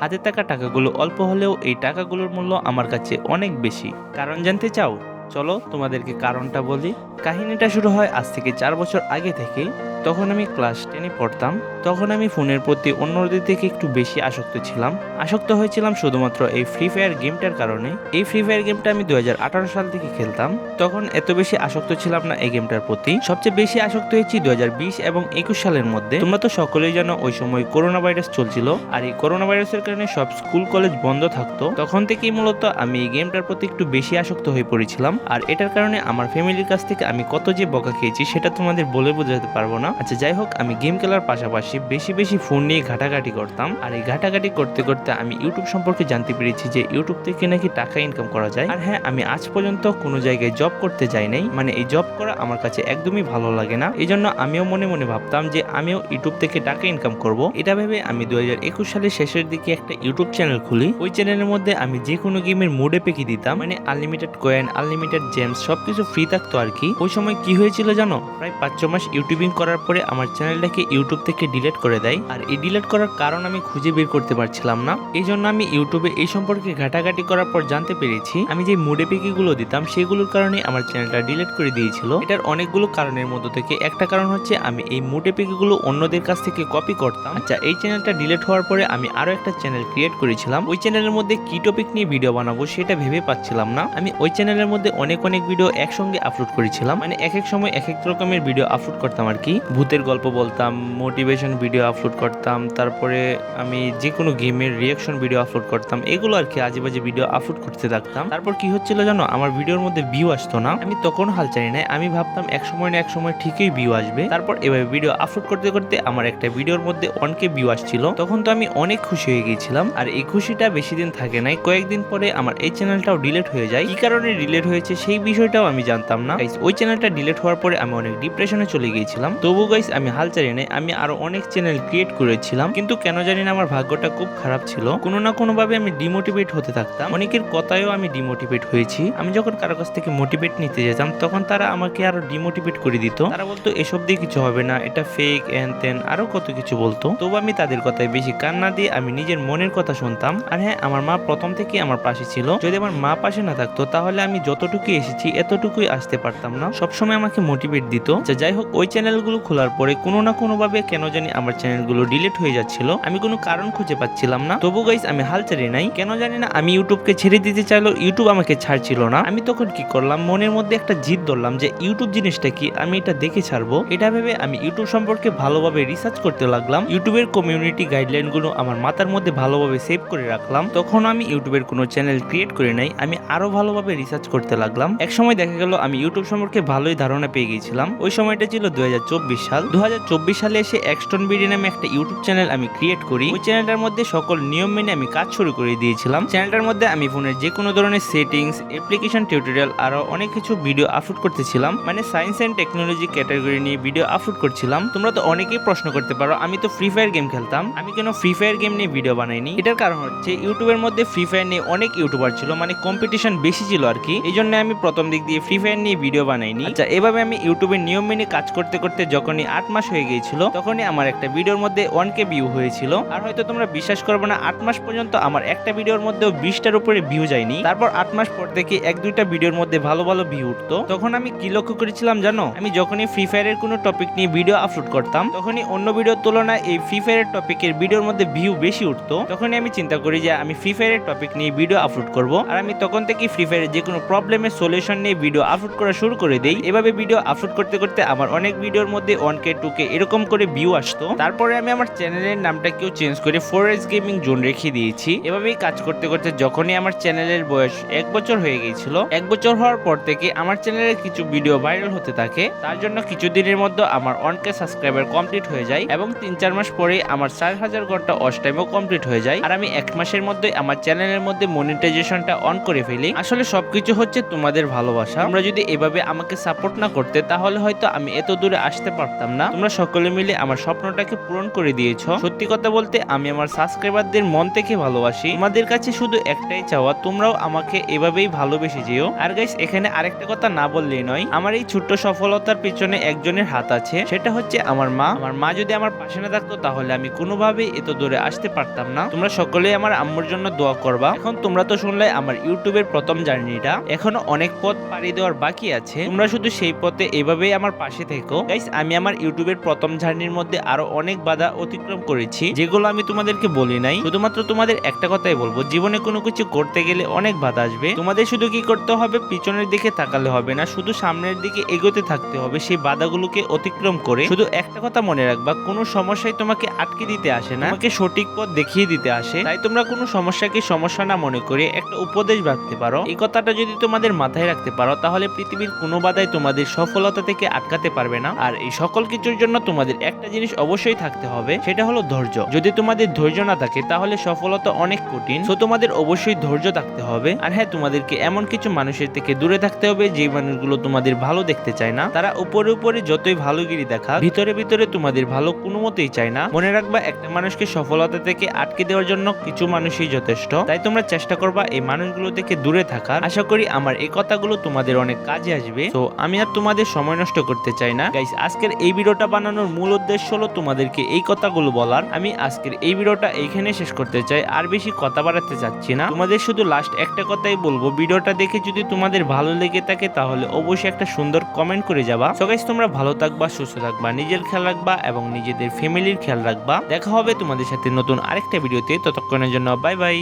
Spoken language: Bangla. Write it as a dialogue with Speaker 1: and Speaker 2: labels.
Speaker 1: হাতে থাকা টাকাগুলো অল্প হলেও এই টাকাগুলোর মূল্য আমার কাছে অনেক বেশি। কারণ জানতে চাও? চলো তোমাদেরকে কারণটা বলি। কাহিনীটা শুরু হয় আজ থেকে চার বছর আগে থেকে। তখন আমি ক্লাস টেনে পড়তাম। তখন আমি ফোনের প্রতি অন্যদের থেকে একটু বেশি আসক্ত ছিলাম। আসক্ত হয়েছিলাম শুধুমাত্র এই ফ্রি ফায়ার গেমটার কারণে। এই ফ্রি ফায়ার গেমটা আমি দুই হাজার আঠারো সাল থেকে খেলতাম। তখন এত বেশি আসক্ত ছিলাম না এই গেমটার প্রতি। সবচেয়ে বেশি আসক্ত হয়েছি দুই হাজার বিশ এবং একুশ সালের মধ্যে। তোমরা তো সকলেই জানো ওই সময় করোনা ভাইরাস চলছিল আর এই করোনা ভাইরাসের কারণে সব স্কুল, কলেজ বন্ধ থাকতো। তখন থেকেই মূলত আমি এই গেমটার প্রতি একটু বেশি আসক্ত হয়ে পড়েছিলাম। আর এটার কারণে আমার ফ্যামিলির কাছ থেকে আমি কত যে বকা খেয়েছি সেটা তোমাদের বলে বোঝাতে পারব না। আচ্ছা যাই হোক, আমি গেম খেলার পাশাপাশি বেশি বেশি ফোন নিয়ে ঘাটাঘাটি করতাম। আর এই ঘাটাঘাটি করতে করতে আমি ইউটিউব সম্পর্কে জানতে পেরেছি যে ইউটিউব থেকে নাকি টাকা ইনকাম করা যায়। আর হ্যাঁ আমি আজ পর্যন্ত কোনো জায়গায় জব করতে যাই নাই। মানে এই জব করা আমার কাছে একদমই ভালো লাগে না। এই জন্য আমিও মনে মনে ভাবতাম যে আমিও ইউটিউব থেকে টাকা ইনকাম করব। এটা ভেবে আমি দু একুশ সালের শেষের দিকে একটা ইউটিউব চ্যানেল খুলি। ওই চ্যানেলের মধ্যে আমি যে কোনো গেমের মোডে পেকে দিতাম। মানে আনলিমিটেড কয়েন আনলিমিটেড জেমস সবকিছু ফ্রি থাকতো আর কি। ওই সময় কি হয়েছিল জানো? প্রায় পাঁচ ছ মাস ইউটিউবিং করার পরে আমার চ্যানেলটাকে ইউটিউব থেকে ডিলিট করে দেয়। আর এই ডিলিট করার কারণ আমি খুঁজে বের করতে পারছিলাম না। এই জন্য আমি ইউটিউবে এই সম্পর্কে ঘাটাঘাটি করার পর জানতে পেরেছি, আমি যে মুডে পেকি গুলো দিতাম সেগুলোর কারণে আমার চ্যানেলটা ডিলিট করে দিয়েছিল। এটার অনেকগুলো কারণের মধ্যে থেকে একটা কারণ হচ্ছে আমি এই মুডে পেকি গুলো অন্যদের কাছ থেকে কপি করতাম। আচ্ছা এই চ্যানেলটা ডিলিট হওয়ার পরে আমি আরও একটা চ্যানেল ক্রিয়েট করেছিলাম। ওই চ্যানেলের মধ্যে কি টপিক নিয়ে ভিডিও বানাবো সেটা ভেবে পাচ্ছিলাম না। আমি ওই চ্যানেলের মধ্যে অনেক অনেক ভিডিও একসঙ্গে আপলোড করেছিলাম। মানে এক এক সময় এক এক রকমের ভিডিও আপলোড করতাম আর কি। ভূতের গল্প বলতাম মোটিভেশন ভিডিও আপলোড করতাম, তারপরে আমি যে কোনো গেমের রিয়াকশন ভিডিও আপলোড করতাম, এগুলো আর কি আজে বাজে ভিডিও আপলোড করতে থাকতাম। তারপর কি হচ্ছিল জানো, আমার ভিডিওর মধ্যে ভিউ আসতো না। আমি তখন হাল চাই না আমি ভাবতাম এক সময় না এক সময় ঠিকই ভিউ আসবে। তারপর এভাবে ভিডিও আপলোড করতে করতে আমার একটা ভিডিওর মধ্যে অনকে ভিউ আসছিল। তখন তো আমি অনেক খুশি হয়ে গিয়েছিলাম, আর এই খুশিটা বেশি দিন থাকে নাই। কয়েকদিন পরে আমার এই চ্যানেলটাও ডিলেট হয়ে যায়। কি কারণে ডিলিট হয়েছে সেই বিষয়টাও আমি জানতাম না। ওই চ্যানেলটা ডিলেট হওয়ার পরে আমি অনেক ডিপ্রেশনে চলে গিয়েছিলাম। তবু গাইস আমি হাল চালিয়ে নাই। আমি আরও অনেক চ্যানেল ক্রিয়েট করেছিলাম কিন্তু কেন জানি না আমার ভাগ্যটা খুব খারাপ ছিল। কোনো না কোনো ভাবে আমি ডিমোটিভেট হতে থাকতাম। অনেকের কথায়ও আমি ডিমোটিভেট হয়েছি। আমি যখন কারও কাছ থেকে মোটিভেট নিতে যেতাম তখন তারা আমাকে আরও ডিমোটিভেট করে দিত। তারা বলতো এসব দিয়ে কিছু হবে না এটা ফেক এন তেন আরও কত কিছু বলতো? তবু আমি তাদের কথায় বেশি কান না দিয়ে আমি নিজের মনের কথা শুনতাম। আর হ্যাঁ আমার মা প্রথম থেকে আমার পাশে ছিল। যদি আমার মা পাশে না থাকতো তাহলে আমি যতটুকু এসেছি এতটুকুই আসতে পারতাম না। সবসময় আমাকে মোটিভেট দিত। আচ্ছা, যাই হোক ওই চ্যানেলগুলো খোলার পরে কোনো না কোনো ভাবে কেন জানি আমার চ্যানেলগুলো ডিলিট হয়ে যাচ্ছিল। আমি কোনো কারণ খুঁজে পাচ্ছিলাম না। তবু গাইস আমি হাল ছাড়ি নাই। কেন জানি না আমি ইউটিউবকে ছেড়ে দিতে চাইলো ইউটিউব আমাকে ছাড়ছিল না। আমি তখন কি করলাম? মনের মধ্যে একটা জিদ ধরলাম যে ইউটিউব জিনিসটা কি আমি এটা দেখে ছাড়বো? এটা ভেবে আমি ইউটিউব সম্পর্কে ভালোভাবে রিসার্চ করতে লাগলাম। ইউটিউবের কমিউনিটি গাইডলাইনগুলো আমার মাথার মধ্যে ভালোভাবে সেভ করে রাখলাম। তখন আমি ইউটিউবের কোনো চ্যানেল ক্রিয়েট করে নাই। আমি আরও ভালোভাবে রিসার্চ করতে লাগলাম। এক সময় দেখা গেল আমি ইউটিউব সম্পর্কে ভালোই ধারণা পেয়ে গিয়েছিলাম। ওই সময়টা ছিল দুই হাজার চব্বিশ। সাল। দু হাজার চব্বিশ সালে এসে এক্সটন বিডি নামে একটা ইউটিউব চ্যানেল আমি ক্রিয়েট করি। ওই চ্যানেলটার মধ্যে সকল নিয়ম মেনে আমি কাজ শুরু করে দিয়েছিলাম। চ্যানেলটার মধ্যে আমি ফোনের যে কোনো ধরনের সেটিংস অ্যাপ্লিকেশন টিউটোরিয়াল আরও অনেক কিছু ভিডিও আপলোড করতেছিলাম। মানে সায়েন্স অ্যান্ড টেকনোলজি ক্যাটাগরি নিয়ে ভিডিও আপলোড করছিলাম। তোমরা তো অনেকেই প্রশ্ন করতে পারো, আমি তো ফ্রি ফায়ার গেম খেলতাম। আমি কেন ফ্রি ফায়ার গেম নিয়ে ভিডিও বানাইনি? এটার কারণ হচ্ছে ইউটিউবের মধ্যে ফ্রি ফায়ার নিয়ে অনেক ইউটিউবার ছিল মানে কম্পিটিশন বেশি ছিল আর কি এই জন্য আমি প্রথম দিক দিয়ে ফ্রি ফায়ার নিয়ে ভিডিও বানাইনি। আচ্ছা এভাবে আমি ইউটিউবের নিয়ম মেনে কাজ করতে করতে যখনই আট মাস হয়ে গিয়েছিল, তখনই আমার একটা ভিডিওর মধ্যে ওয়ান কে ভিউ হয়েছিল। আর হয়তো তোমরা বিশ্বাস করবে না, আট মাস পর্যন্ত আমার একটা ভিডিওর মধ্যেও বিশটার উপরে ভিউ যায়নি। তারপর আট মাস পর থেকে এক দুইটা ভিডিওর মধ্যে ভালো ভালো ভিউ উঠতো। তখন আমি কি লক্ষ্য করেছিলাম জানো? আমি যখনই ফ্রি ফায়ারের কোনো টপিক নিয়ে ভিডিও আপলোড করতাম, তখনই অন্য ভিডিওর তুলনায় এই ফ্রি ফায়ারের টপিকের ভিডিওর মধ্যে ভিউ বেশি উঠতো। তখনই আমি চিন্তা করি যে আমি ফ্রি ফায়ারের টপিক নিয়ে ভিডিও আপলোড করব। আর আমি তখন থেকে ফ্রি ফায়ারের যে কোনো প্রবলেমের সলিউশন নিয়ে ভিডিও আপলোড করা শুরু করে দেই। এভাবে ভিডিও আপলোড করতে করতে আমার অনেক ভিডিওর মধ্যে ওয়ান কে টু কে এরকম করে ভিউ আসতো। তারপরে আমি আমার চ্যানেলের নামটা কেউ চেঞ্জ করে ফোরেস গেমিং জোন রেখে দিয়েছি। এভাবেই কাজ করতে করতে যখনই আমার চ্যানেলের বয়স এক বছর হয়ে গিয়েছিল, এক বছর হওয়ার পর থেকে আমার চ্যানেলের কিছু ভিডিও ভাইরাল হতে থাকে। তার জন্য কিছুদিনের মধ্যে আমার ওয়ান কে সাবস্ক্রাইবার কমপ্লিট হয়ে যায় এবং তিন চার মাস পরে আমার চার হাজার ঘণ্টা অস টাইমও কমপ্লিট হয়ে যায়। আর আমি এক মাসের মধ্যে আমার চ্যানেলের মধ্যে মনিটাইজেশনটা অন করে ফেলি। আসলে সবকিছু হচ্ছে তোমাদের ভালোবাসা। তোমরা যদি এভাবে আমাকে সাপোর্ট না করতে, তাহলে হয়তো আমি এত দূরে আসতে পারতাম পারতাম না। তোমরা সকলে মিলে আমার স্বপ্নটাকে পূরণ করে দিয়েছ। সত্যি কথা বলতে আমি আমার সাবস্ক্রাইবারদের মন থেকে ভালোবাসি। তোমাদের কাছে শুধু একটাই চাওয়া, তোমরাও আমাকে এভাবেই ভালোবেসে যেও। আর গাইস এখানে আরেকটা কথা না বললেই নয়। আমার এই ছোট্ট সফলতার পিছনে একজনের হাত আছে। সেটা হচ্ছে আমার মা। আমার মা যদি আমার পাশে না থাকতো, তাহলে আমি কোনোভাবেই এত দূরে আসতে পারতাম না। তোমরা সকলেই আমার আম্মুর জন্য দোয়া করবা। এখন তোমরা তো শুনলে আমার ইউটিউবের প্রথম জার্নিটা। এখনও অনেক পথ পাড়ি দেওয়ার বাকি আছে। তোমরা শুধু সেই পথে এভাবেই আমার পাশে থেকো। গাইস আমি আমার ইউটিউবের প্রথম জার্নির মধ্যে আরও অনেক বাধা অতিক্রম করেছি, যেগুলো আমি তোমাদেরকে বলি নাই। শুধুমাত্র তোমাদের একটা কথাই বলব, জীবনে কোনো কিছু করতে গেলে অনেক বাধা আসবে। তোমাদের শুধু কি করতে হবে? পিছনের দিকে তাকালে হবে না, শুধু সামনের দিকে এগোতে থাকতে হবে, সেই বাধাগুলোকে অতিক্রম করে। শুধু একটা কথা মনে রাখবা, কোনো সমস্যায় তোমাকে আটকে দিতে আসে না। তোমাকে সঠিক পথ দেখিয়ে দিতে আসে। তাই তোমরা কোনো সমস্যাকে সমস্যা না মনে করে একটা উপদেশ ভাবতে পারো। এই কথাটা যদি তোমাদের মাথায় রাখতে পারো, তাহলে পৃথিবীর কোনো বাধাই তোমাদের সফলতা থেকে আটকাতে পারবে না। আর এই সকল কিছুর জন্য তোমাদের একটা জিনিস অবশ্যই থাকতে হবে, সেটা হলো ধৈর্য। যদি তোমাদের ধৈর্য না থাকে, তাহলে সফলতা অনেক কঠিন। তো তোমাদের অবশ্যই ধৈর্য থাকতে হবে। আর হ্যাঁ তোমাদেরকে এমন কিছু মানুষের থেকে দূরে থাকতে হবে যে মানুষগুলো তোমাদের ভালো দেখতে চায় না। তারা উপরে উপরে যতই ভালোগিরি দেখা ভিতরে ভিতরে তোমাদের ভালো কোনো মতেই চায় না। মনে রাখবা, একটা মানুষকে সফলতা থেকে আটকে দেওয়ার জন্য কিছু মানুষই যথেষ্ট। তাই তোমরা চেষ্টা করবা, এই মানুষগুলো থেকে দূরে থাকার। আশা করি আমার এই কথাগুলো তোমাদের অনেক কাজে আসবে। তো আমি আর তোমাদের সময় নষ্ট করতে চাই না। গাইস আজকের এই ভিডিওটা বানানোর মূল উদ্দেশ্য হলো তোমাদেরকে এই কথাগুলো বলার। আমি আজকের এই ভিডিওটা এইখানে শেষ করতে চাই, আর বেশি কথা বাড়াতে চাচ্ছি না। তোমাদের শুধু লাস্ট একটা কথাই বলব, ভিডিওটা দেখে যদি তোমাদের ভালো লেগে থাকে তাহলে অবশ্যই একটা সুন্দর কমেন্ট করে যাবা। সো গাইস তোমরা ভালো থাকবা, সুস্থ থাকবা, নিজের খেয়াল রাখবা এবং নিজেদের ফ্যামিলির খেয়াল রাখবা। দেখা হবে তোমাদের সাথে নতুন আরেকটা ভিডিওতে, ততক্ষণের জন্য বাই বাই